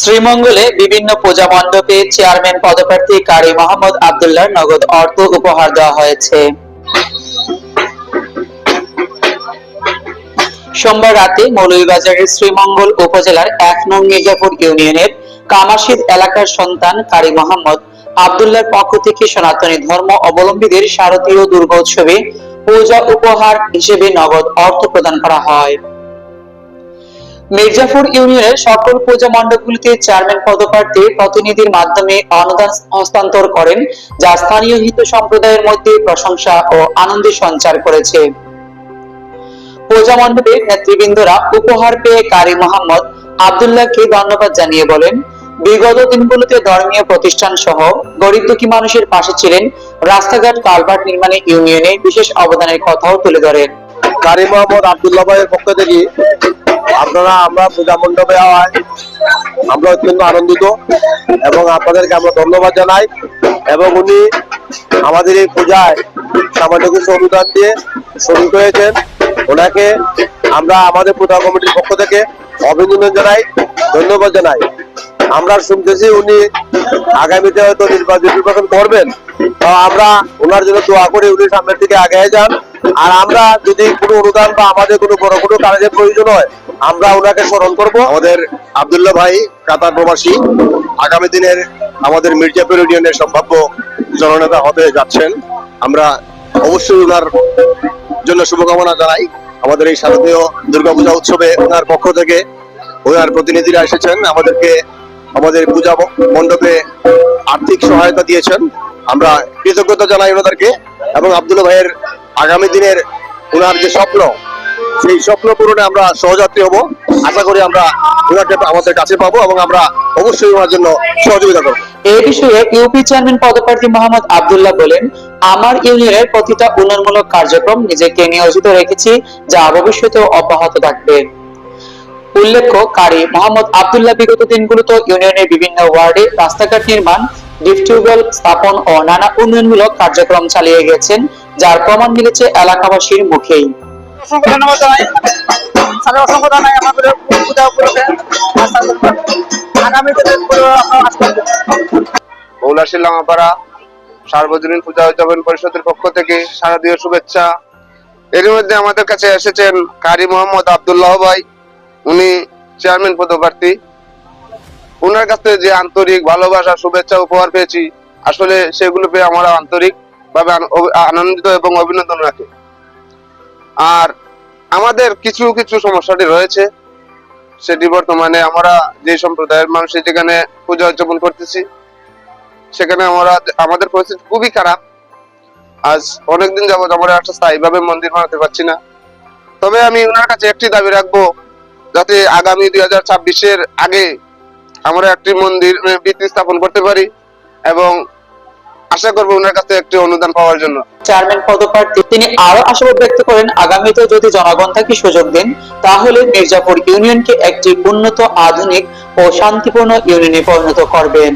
শ্রীমঙ্গলে বিভিন্ন পূজা মণ্ডপে চেয়ারম্যান পদপ্রার্থী কারি মোহাম্মদ আবদুল্লাহ নগদ অর্থ উপহার দেওয়া হয়েছে। সোমবার রাতে মৌলভীবাজারের শ্রীমঙ্গল উপজেলার এক নং মির্জাপুর ইউনিয়নের কামাশিদ এলাকার সন্তান কারি মোহাম্মদ আবদুল্লাহর পক্ষ থেকে সনাতনী ধর্ম অবলম্বীদের শারদীয় দুর্গোৎসবে পূজা উপহার হিসেবে নগদ অর্থ প্রদান করা হয়। মির্জাপুর ইউনিয়নের সকল পূজা মণ্ডপগুলিতে চেয়ারম্যান পদপ্রার্থী প্রতিনিধির মাধ্যমে অনুদান হস্তান্তর করেন, যা স্থানীয় হিন্দু সম্প্রদায়ের মধ্যে প্রশংসা ও আনন্দের সঞ্চার করেছে। পূজা মণ্ডপে নেতৃবৃন্দরা উপহার পেয়ে কারি মোহাম্মদ আবদুল্লাহকে ধন্যবাদ জানিয়ে বলেন বিগত দিনগুলোতে ধর্মীয় প্রতিষ্ঠান সহ গরিব দুঃখী মানুষের পাশে ছিলেন রাস্তাঘাট, কালভার্ট নির্মাণে ইউনিয়নে বিশেষ অবদানের কথাও তুলে ধরেন। কারি মোহাম্মদ আবদুল্লাহ ভাইয়ের পক্ষ থেকে আপনারা আমরা পূজা মণ্ডপে হওয়ায় আমরা অত্যন্ত আনন্দিত এবং আপনাদেরকে আমরা ধন্যবাদ জানাই এবং উনি আমাদের এই পূজায় সামান্য কিছু অনুদান দিয়ে শরিক হয়েছেন ওনাকে আমরা আমাদের পূজা কমিটির পক্ষ থেকে অভিনন্দন জানাই, ধন্যবাদ জানাই। আমরা শুনতেছি উনি আগামীতে হয়তো নির্বাচন নির্বাচন করবেন। আমরা ওনার জন্য দোয়া করি উনি সামনের দিকে আগে যান। আর আমরা যদি কোনো অনুদান বা আমাদের কোনো বড় কোনো কাজের প্রয়োজন হয়, আমরা ওনাকে স্মরণ করব। আমাদের আবদুল্লাহ ভাই, কাতার প্রবাসী, আগামী দিনের আমাদের মির্জাপুর ইউনিয়নের সম্ভাব্য জননেতা হতে যাচ্ছেন। আমরা অবশ্যই ওনার জন্য শুভকামনা জানাই। আমাদের এই শারদীয় দুর্গাপূজা উৎসবে ওনার পক্ষ থেকে ওনার প্রতিনিধিরা এসেছেন। আমাদেরকে আমাদের পূজা মণ্ডপে আর্থিক সহায়তা দিয়েছেন। আমরা কৃতজ্ঞতা জানাই ওনাদেরকে এবং আব্দুল ভাইয়ের আগামী দিনের ওনার যে স্বপ্ন, সেই স্বপ্ন পূরণে আমরা সহযাত্রী হব। আশা করি আমরা ওনাকে আমাদের কাছে পাবো এবং আমরা অবশ্যই ওনার জন্য সহযোগিতা করব। এই বিষয়ে ইউপি চেয়ারম্যান পদপ্রার্থী মোহাম্মদ আবদুল্লাহ বলেন, আমার ইউনিয়নের প্রতিটা উন্নয়নমূলক কার্যক্রম নিজেকে নিয়োজিত রেখেছি, যা ভবিষ্যতেও অব্যাহত থাকবে। উল্লেখ্য কারি মোহাম্মদ আবদুল্লাহ বিগত দিনগুলোতে ইউনিয়নের বিভিন্ন ওয়ার্ডে রাস্তাঘাট নির্মাণ ডিপ টিউবওয়েল স্থাপন ও নানা উন্নয়নমূলক কার্যক্রম চালিয়ে গেছেন যার প্রমাণ মিলেছে এলাকাবাসীর মুখেই। অসংখ্য ধন্যবাদ জানাই। স্যারের অসংখ্য জানাই আমাদের পূজা উপলক্ষে আস্থা করবেন আগামী দিনে আপনারা আসবেন মৌলাশী লামাপাড়া সার্বজনীন পূজা উদযাপন পরিষদের পক্ষ থেকে শারদীয় শুভেচ্ছা। এর মধ্যে আমাদের কাছে এসেছেন কারি মোহাম্মদ আবদুল্লাহ ভাই। উনি চেয়ারম্যান পদপ্রার্থী। ওনার কাছ যে আন্তরিক ভালোবাসা, শুভেচ্ছা, উপহার পেয়েছি, আসলে সেগুলো পেয়ে আমরা আন্তরিক ভাবে আনন্দিত এবং অভিনন্দন রাখি। আর আমাদের কিছু কিছু সমস্যাটি রয়েছে। সেটি বর্তমানে আমরা যে সম্প্রদায়ের মানুষ যেখানে পূজা উদযাপন করতেছি। সেখানে আমরা, আমাদের পরিস্থিতি খুবই খারাপ। আজ অনেকদিন যাবত আমরা একটা স্থায়ীভাবে মন্দির বানাতে পারছি না। তবে আমি ওনার কাছে একটি দাবি রাখব যাতে আগামী দুই হাজার ছাব্বিশের আগে আমরা একটি মন্দির ভিত্তি স্থাপন করতে পারি এবং আশা করব ওনার কাছে একটি অনুদান পাওয়ার জন্য। চেয়ারম্যান পদপ্রার্থী, তিনি আরও আশাবাদ ব্যক্ত করেন, আগামীতে যদি জনগণ তাকে সুযোগ দেন, তাহলে মির্জাপুর ইউনিয়নকে একটি উন্নত, আধুনিক ও শান্তিপূর্ণ ইউনিয়নে পরিণত করবেন।